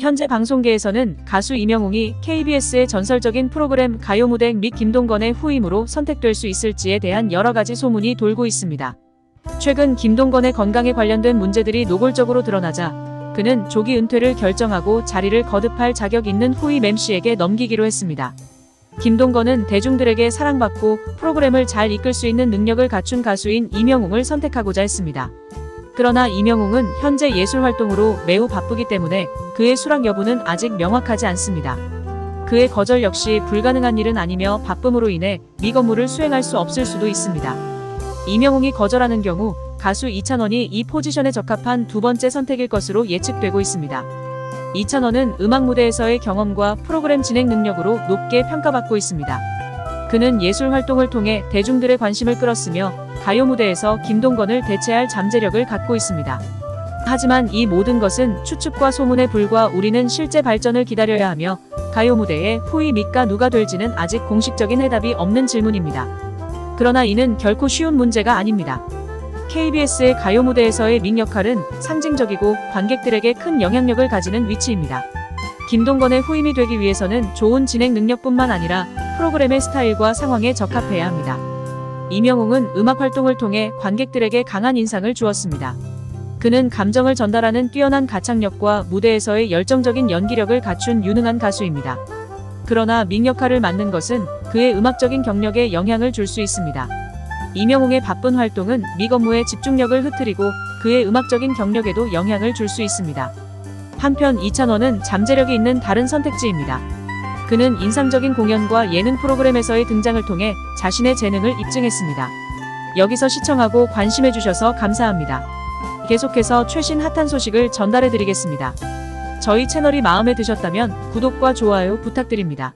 현재 방송계에서는 가수 이명웅이 KBS의 전설적인 프로그램 가요무대 및 김동건의 후임으로 선택될 수 있을지에 대한 여러 가지 소문이 돌고 있습니다. 최근 김동건의 건강에 관련된 문제들이 노골적으로 드러나자 그는 조기 은퇴를 결정하고 자리를 거듭할 자격 있는 후임 MC에게 넘기기로 했습니다. 김동건은 대중들에게 사랑받고 프로그램을 잘 이끌 수 있는 능력을 갖춘 가수인 이명웅을 선택하고자 했습니다. 그러나 이명웅은 현재 예술 활동으로 매우 바쁘기 때문에 그의 수락 여부는 아직 명확하지 않습니다. 그의 거절 역시 불가능한 일은 아니며 바쁨으로 인해 미 업무를 수행할 수 없을 수도 있습니다. 이명웅이 거절하는 경우 가수 이찬원이 이 포지션에 적합한 두 번째 선택일 것으로 예측되고 있습니다. 이찬원은 음악 무대에서의 경험과 프로그램 진행 능력으로 높게 평가받고 있습니다. 그는 예술 활동을 통해 대중들의 관심을 끌었으며 가요 무대에서 김동건을 대체할 잠재력을 갖고 있습니다. 하지만 이 모든 것은 추측과 소문에 불과 우리는 실제 발전을 기다려야 하며 가요 무대의 후위 밑가 누가 될지는 아직 공식적인 해답이 없는 질문입니다. 그러나 이는 결코 쉬운 문제가 아닙니다. KBS의 가요 무대에서의 민 역할은 상징적이고 관객들에게 큰 영향력을 가지는 위치입니다. 김동건의 후임이 되기 위해서는 좋은 진행 능력뿐만 아니라 프로그램의 스타일과 상황에 적합해야 합니다. 이명웅은 음악 활동을 통해 관객들에게 강한 인상을 주었습니다. 그는 감정을 전달하는 뛰어난 가창력과 무대에서의 열정적인 연기력을 갖춘 유능한 가수입니다. 그러나 민 역할을 맡는 것은 그의 음악적인 경력에 영향을 줄 수 있습니다. 이명웅의 바쁜 활동은 믹 업무에 집중력을 흐트리고 그의 음악적인 경력에도 영향을 줄 수 있습니다. 한편 이찬원은 잠재력이 있는 다른 선택지입니다. 그는 인상적인 공연과 예능 프로그램에서의 등장을 통해 자신의 재능을 입증했습니다. 여기서 시청하고 관심해주셔서 감사합니다. 계속해서 최신 핫한 소식을 전달해드리겠습니다. 저희 채널이 마음에 드셨다면 구독과 좋아요 부탁드립니다.